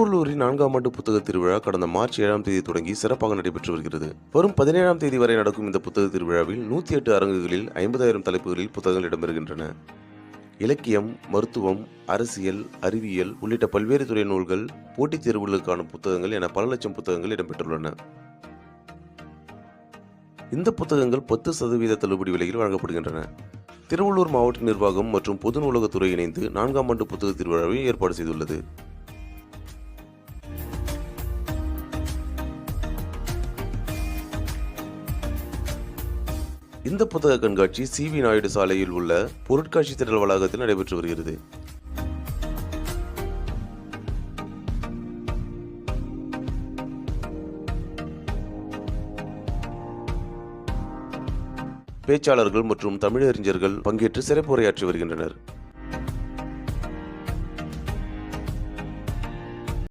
திருவள்ளூரின் நான்காம் ஆண்டு புத்தக திருவிழா கடந்த மார்ச் ஏழாம் தேதி தொடங்கி சிறப்பாக நடைபெற்று வருகிறது. வரும் பதினேழாம் தேதி வரை நடக்கும் இந்த புத்தக திருவிழாவில் நூற்றி எட்டு அரங்குகளில் ஐம்பதாயிரம் தலைப்புகளில் புத்தகங்கள் இடம்பெறுகின்றன. இலக்கியம் மருத்துவம் அரசியல் அறிவியல் உள்ளிட்ட பல்வேறு துறை நூல்கள் போட்டித் தேர்வுகளுக்கான புத்தகங்கள் என பல லட்சம் புத்தகங்கள் இடம்பெற்றுள்ளன. இந்த புத்தகங்கள் பத்து சதவீத தள்ளுபடி விலையில் வழங்கப்படுகின்றன. திருவள்ளூர் மாவட்ட நிர்வாகம் மற்றும் பொது நூலகத்துறை இணைந்து நான்காம் ஆண்டு புத்தக திருவிழாவை ஏற்பாடு செய்துள்ளது. இந்த புத்தக கண்காட்சி சி வி நாயுடு சாலையில் உள்ள பொருட்காட்சி திடல் வளாகத்தில் நடைபெற்று வருகிறது. பேச்சாளர்கள் மற்றும் தமிழறிஞர்கள் பங்கேற்று சிறப்புரையாற்றி வருகின்றனர்.